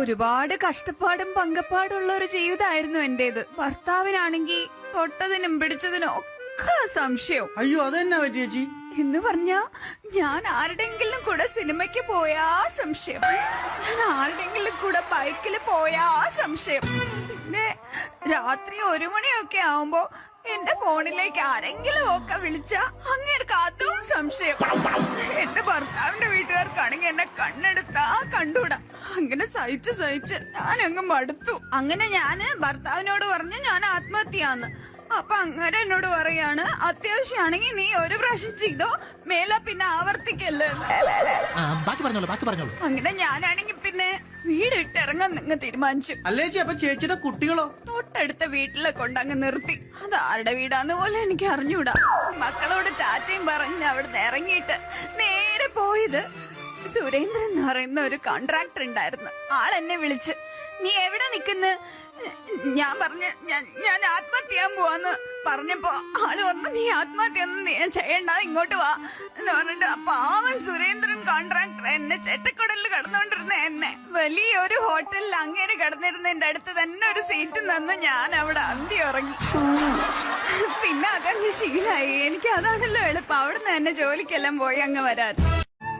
ഒരുപാട് കഷ്ടപ്പാടും പങ്കപ്പാടുള്ള ഒരു ജീവിതമായിരുന്നു എന്റേത്. ഭർത്താവിനാണെങ്കിൽ തൊട്ടതിനും പിടിച്ചതിനും ഒക്കെ സംശയം. അയ്യോ അതെന്നാ പറ്റി ചേച്ചി? എന്ന് പറഞ്ഞ ഞാൻ ആരുടെങ്കിലും കൂടെ സിനിമയ്ക്ക് പോയാ സംശയം. ഞാൻ ആരുടെങ്കിലും കൂടെ ബൈക്കിൽ പോയാ സംശയം. പിന്നെ രാത്രി ഒരു മണിയൊക്കെ ആവുമ്പോ എന്റെ ഫോണിലേക്ക് ആരെങ്കിലും ഒക്കെ വിളിച്ച അങ്ങേർക്ക് അതും സംശയം. എന്റെ ഭർത്താവിന്റെ വീട്ടുകാർക്കാണെങ്കിൽ എന്നെ കണ്ണെടുത്താ സഹിച്ച് സഹിച്ച് ഞാൻ അങ്ങ് മടുത്തു. അങ്ങനെ ഞാൻ ഭർത്താവിനോട് പറഞ്ഞു ഞാൻ ആത്മഹത്യയാന്ന് അപ്പൊ അങ്ങനെ എന്നോട് പറയാണ് അത്യാവശ്യമാണെങ്കിൽ നീ ഒരു പ്രാവശ്യം ചെയ്തോ മേല പിന്നെ ആവർത്തിക്കല്ലേ ബാക്കി പറഞ്ഞോളൂ ബാക്കി പറഞ്ഞോളൂ. അങ്ങനെ ഞാനാണെങ്കിൽ പിന്നെ വീട് ഇട്ടിറങ്ങാൻ നിങ്ങൾ തീരുമാനിച്ചു. അല്ലേ അപ്പൊ ചേച്ചിയുടെ കുട്ടികളോ? തൊട്ടടുത്ത വീട്ടിലെ കൊണ്ടങ്ങ് നിർത്തി. അത് ആരുടെ വീടാന്ന് പോലെ എനിക്ക് അറിഞ്ഞൂടാ. മക്കളോട് ടാറ്റയും പറഞ്ഞ് അവിടുന്ന് ഇറങ്ങിയിട്ട് നേരെ പോയത് സുരേന്ദ്രൻ എന്ന് പറയുന്ന ഒരു കോൺട്രാക്ടർ ഉണ്ടായിരുന്നു. ആൾ എന്നെ വിളിച്ച് നീ എവിടെ നിൽക്കുന്ന ഞാൻ പറഞ്ഞ ഞാൻ ആത്മഹത്യ ചെയ്യാൻ പോവാന്ന് പറഞ്ഞപ്പോ ആൾ പറഞ്ഞു നീ ആത്മഹത്യ ഒന്നും നീ ചെയ്യണ്ട ഇങ്ങോട്ട് വാ. എന്ന് പറഞ്ഞിട്ട് അപ്പൊ ആവൻ സുരേന്ദ്രൻ കോൺട്രാക്ടർ എന്നെ ചെറ്റക്കുടലിൽ കടന്നുകൊണ്ടിരുന്ന എന്നെ വലിയൊരു ഹോട്ടലിൽ അങ്ങേര് കിടന്നിരുന്നതിന്റെ അടുത്ത് തന്നെ ഒരു സീറ്റ് നിന്ന് ഞാൻ അവിടെ അന്തി ഉറങ്ങി. പിന്നെ അതങ്ങ് ശീലായി. എനിക്ക് അതാണല്ലോ എളുപ്പം. അവിടുന്ന് എന്നെ ജോലിക്കെല്ലാം പോയി അങ്ങ് വരാൻ